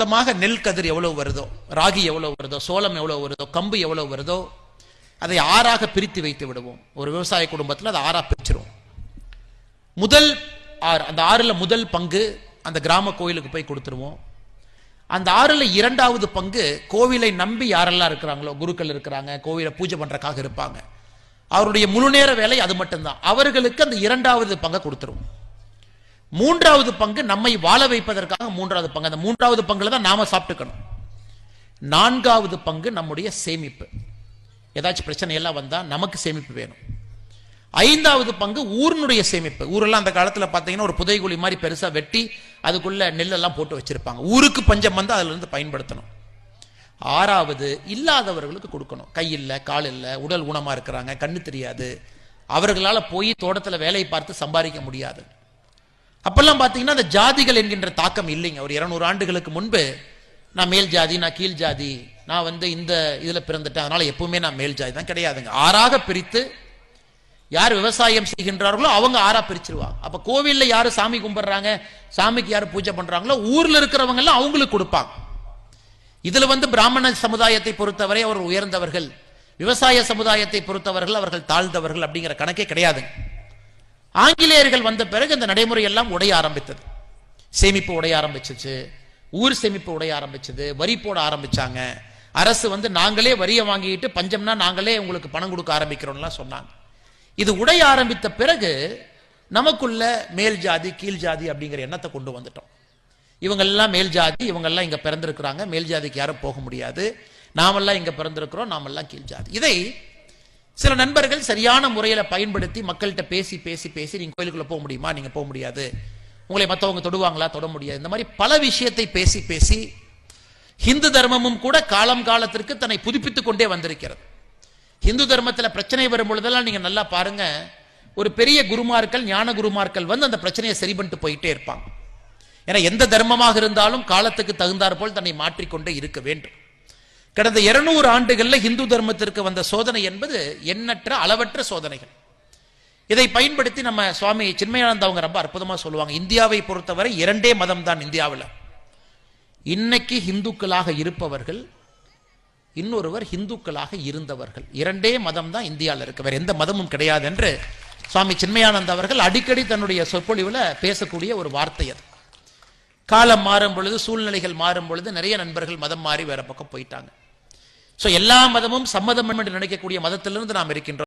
மொத்தமாக நெல் கதிர் எவ்வளவு வருதோ ராகி எவ்வளவு வருதோ சோளம் எவ்வளவு வருதோ கம்பு எவ்வளவு வருதோ அதை ஆறாக பிரித்து வைத்து விடுவோம். ஒரு விவசாய குடும்பத்தில் அதை ஆறாக பிரிச்சிருவோம். முதல் ஆறு அந்த ஆறில் முதல் பங்கு அந்த கிராம கோயிலுக்கு போய் கொடுத்துருவோம். அந்த ஆறில் இரண்டாவது பங்கு கோவிலை நம்பி யாரெல்லாம் இருக்கிறாங்களோ குருக்கள் இருக்கிறாங்க கோவிலை பூஜை பண்ணுறக்காக இருப்பாங்க. அவருடைய முழு நேர வேலை அது மட்டும்தான். அவர்களுக்கு அந்த இரண்டாவது பங்கை கொடுத்துருவோம். மூன்றாவது பங்கு நம்மை வாழ வைப்பதற்காக மூன்றாவது பங்கு. அந்த மூன்றாவது பங்குல தான் நாம சாப்பிட்டுக்கணும். நான்காவது பங்கு நம்முடைய சேமிப்பு. ஏதாச்சும் பிரச்சனை எல்லாம் வந்தா நமக்கு சேமிப்பு வேணும். ஐந்தாவது பங்கு ஊரினுடைய சேமிப்பு. ஊரெல்லாம் அந்த காலத்தில் பார்த்தீங்கன்னா ஒரு புதைகுழி மாதிரி பெருசாக வெட்டி அதுக்குள்ள நெல்லெல்லாம் போட்டு வச்சிருப்பாங்க. ஊருக்கு பஞ்சம் வந்து அதுல இருந்து பயன்படுத்தணும். ஆறாவது இல்லாதவர்களுக்கு கொடுக்கணும். கை இல்லை கால் இல்லை உடல் ஊனமாக இருக்கிறாங்க கண்ணு தெரியாது. அவர்களால் போய் தோட்டத்தில் வேலையை பார்த்து சம்பாதிக்க முடியாது. அப்பெல்லாம் பார்த்தீங்கன்னா அந்த ஜாதிகள் என்கின்ற தாக்கம் இல்லைங்க. ஒரு இருநூறு ஆண்டுகளுக்கு முன்பு நான் மேல் ஜாதி நான் கீழ் ஜாதி நான் வந்து இந்த இதில் பிறந்துட்டேன். அதனால எப்பவுமே நான் மேல் ஜாதி தான் கிடையாதுங்க. ஆறாக பிரித்து யார் விவசாயம் செய்கின்றார்களோ அவங்க ஆறா பிரிச்சிருவாங்க. அப்ப கோவில்ல யார் சாமி கும்பிடுறாங்க சாமிக்கு யார் பூஜை பண்றாங்களோ ஊர்ல இருக்கிறவங்க எல்லாம் அவங்களுக்கு கொடுப்பாங்க. இதுல வந்து பிராமண சமுதாயத்தை பொறுத்தவரை அவர் உயர்ந்தவர்கள் விவசாய சமுதாயத்தை பொறுத்தவர்கள் அவர்கள் தாழ்ந்தவர்கள் அப்படிங்கிற கணக்கே கிடையாதுங்க. ஆங்கிலேயர்கள் வந்த பிறகு இந்த நடைமுறை எல்லாம் உடைய ஆரம்பித்தது. சேமிப்பு உடைய ஆரம்பிச்சிச்சு. ஊர் சேமிப்பு உடைய ஆரம்பிச்சது. வரி போட ஆரம்பிச்சாங்க. அரசு வந்து நாங்களே வரியை வாங்கிட்டு பஞ்சம்னா நாங்களே உங்களுக்கு பணம் கொடுக்க ஆரம்பிக்கிறோம்லாம் சொன்னாங்க. இது உடைய ஆரம்பித்த பிறகு நமக்குள்ள மேல் ஜாதி கீழ் ஜாதி அப்படிங்கிற எண்ணத்தை கொண்டு வந்துட்டோம். இவங்கெல்லாம் மேல் ஜாதி இவங்கெல்லாம் இங்கே பிறந்திருக்கிறாங்க. மேல் ஜாதிக்கு யாரும் போக முடியாது. நாமெல்லாம் இங்கே பிறந்திருக்கிறோம் நாமெல்லாம் கீழ் ஜாதி. இதை சில நண்பர்கள் சரியான முறையில் பயன்படுத்தி மக்கள்கிட்ட பேசி பேசி பேசி நீங்கள் கோயிலுக்குள்ளே போக முடியுமா? நீங்கள் போக முடியாது. உங்களை மற்றவங்க தொடுவாங்களா? தொட முடியாது. இந்த மாதிரி பல விஷயத்தை பேசி பேசி ஹிந்து தர்மமும் கூட காலம் காலத்திற்கு தன்னை புதுப்பித்துக் கொண்டே வந்திருக்கிறது. ஹிந்து தர்மத்தில் பிரச்சனை வரும் பொழுதெல்லாம் நீங்கள் நல்லா பாருங்க. ஒரு பெரிய குருமார்கள் ஞான குருமார்கள் வந்து அந்த பிரச்சனையை சரி பண்ணிட்டு போயிட்டே இருப்பாங்க. ஏன்னா எந்த தர்மமாக இருந்தாலும் காலத்துக்கு தகுந்தாற்போல் தன்னை மாற்றிக்கொண்டே இருக்க வேண்டும். கடந்த இருநூறு ஆண்டுகள்ல இந்து தர்மத்திற்கு வந்த சோதனை என்பது எண்ணற்ற அளவற்ற சோதனைகள். இதை பயன்படுத்தி நம்ம சுவாமி சின்மயானந்த அவங்க ரொம்ப அற்புதமா சொல்லுவாங்க. இந்தியாவை பொறுத்தவரை இரண்டே மதம் தான் இந்தியாவில். இன்னைக்கு இந்துக்களாக இருப்பவர்கள் இன்னொருவர் இந்துக்களாக இருந்தவர்கள். இரண்டே மதம் தான் இந்தியாவில் இருக்கு. வேற எந்த மதமும் கிடையாது என்று சுவாமி சின்மயானந்த அவர்கள் அடிக்கடி தன்னுடைய சொற்பொழிவில் பேசக்கூடிய ஒரு வார்த்தை அது. காலம் மாறும் பொழுது சூழ்நிலைகள் மாறும் பொழுது நிறைய நண்பர்கள் மதம் மாறி வேற பக்கம் போயிட்டாங்க. சோ எல்லா மதமும் சம்மதம் என்று நினைக்கக்கூடிய மதத்திலிருந்து நாம் இருக்கின்றோம்.